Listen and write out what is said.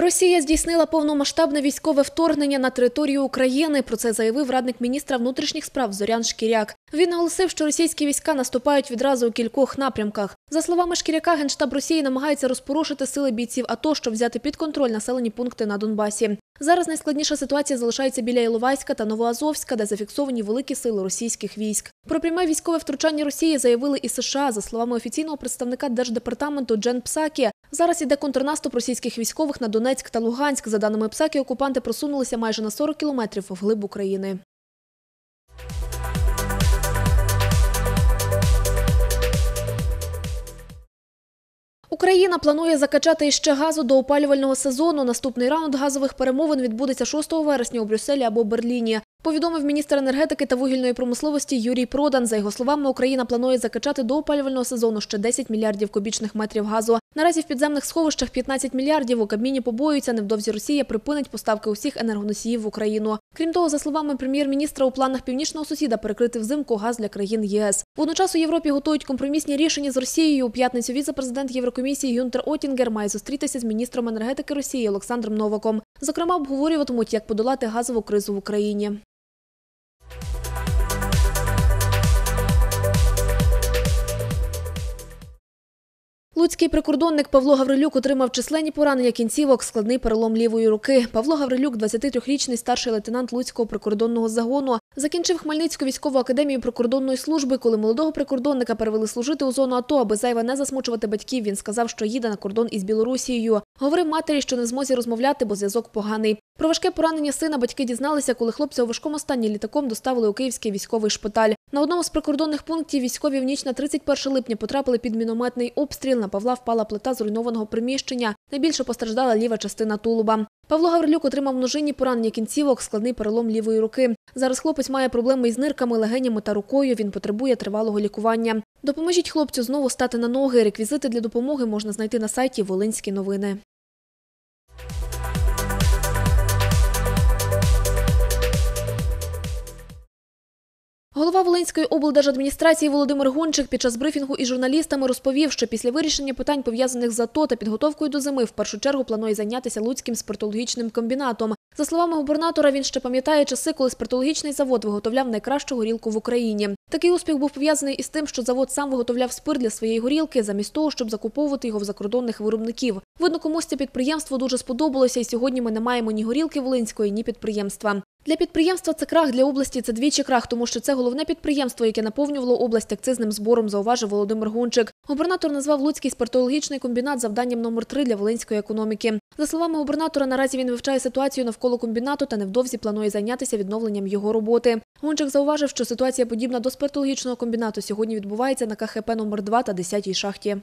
Росія здійснила повномасштабне військове вторгнення на територію України. Про це заявив радник міністра внутрішніх справ Зорян Шкіряк. Він наголосив, що російські війська наступають відразу у кількох напрямках. За словами Шкіряка, генштаб Росії намагається розпорошити сили бійців АТО, щоб взяти під контроль населені пункти на Донбасі. Зараз найскладніша ситуація залишається біля Іловайська та Новоазовська, де зафіксовані великі сили російських військ. Про пряме військове втручання Росії заявили і США. За словами офіційного представника держдепартаменту Джен Псакі, зараз іде контрнаступ російських військових на Донецьк та Луганськ. За даними Псакі, окупанти просунулися майже на 40 кілометрів вглиб України. Україна планує закачати іще газу до опалювального сезону. Наступний раунд газових перемовин відбудеться 6 вересня у Брюсселі або Берліні. Повідомив міністр енергетики та вугільної промисловості Юрій Продан. За його словами, Україна планує закачати до опалювального сезону ще 10 мільярдів кубічних метрів газу. Наразі в підземних сховищах 15 мільярдів. У Кабміні побоюються, невдовзі Росія припинить поставки усіх енергоносіїв в Україну. Крім того, за словами прем'єр-міністра, у планах північного сусіда перекрити взимку газ для країн ЄС. Водночас у Європі готують компромісні рішення з Росією. У п'ятницю віце-президент Єврокомісії Гюнтер Отінгер має зустрітися з міністром енергетики Росії Олександром Новаком. Зокрема, обговорюватимуть, як подолати газову кризу в Україні. Луцький прикордонник Павло Гаврилюк отримав численні поранення кінцівок, складний перелом лівої руки. Павло Гаврилюк, 23-річний старший лейтенант Луцького прикордонного загону, закінчив Хмельницьку військову академію прикордонної служби. Коли молодого прикордонника перевели служити у зону АТО, аби зайве не засмучувати батьків, він сказав, що їде на кордон із Білорусією. Говорив матері, що не в змозі розмовляти, бо зв'язок поганий. Про важке поранення сина батьки дізналися, коли хлопця у важкому стані літаком доставили у київський військовий шпиталь. На одному з прикордонних пунктів військові в ніч на 31 липня потрапили під мінометний обстріл. На Павла впала плита зруйнованого приміщення. Найбільше постраждала ліва частина тулуба. Павло Гаврилюк отримав множинні поранення кінцівок, складний перелом лівої руки. Зараз хлопець має проблеми із нирками, легенями та рукою. Він потребує тривалого лікування. Допоможіть хлопцю знову стати на ноги. Реквізити для допомоги можна знайти на сайті Волинські новини. Голова Волинської облдержадміністрації Володимир Гончик під час брифінгу із журналістами розповів, що після вирішення питань пов'язаних з АТО та підготовкою до зими в першу чергу планує зайнятися Луцьким спиртологічним комбінатом. За словами губернатора, він ще пам'ятає часи, коли спиртологічний завод виготовляв найкращу горілку в Україні. Такий успіх був пов'язаний із тим, що завод сам виготовляв спирт для своєї горілки, замість того, щоб закуповувати його в закордонних виробників. Видно, комусь це підприємство дуже сподобалося, і сьогодні ми не маємо ні горілки Волинської, ні підприємства. Для підприємства це крах, для області це двічі крах, тому що це головне підприємство, яке наповнювало область акцизним збором, зауважив Володимир Гунчик. Губернатор назвав Луцький спиртологічний комбінат завданням номер 3 для волинської економіки. За словами губернатора, наразі він вивчає ситуацію навколо комбінату та невдовзі планує зайнятися відновленням його роботи. Гунчик зауважив, що ситуація подібна до спиртологічного комбінату сьогодні відбувається на КХП номер 2 та 10-й шахті.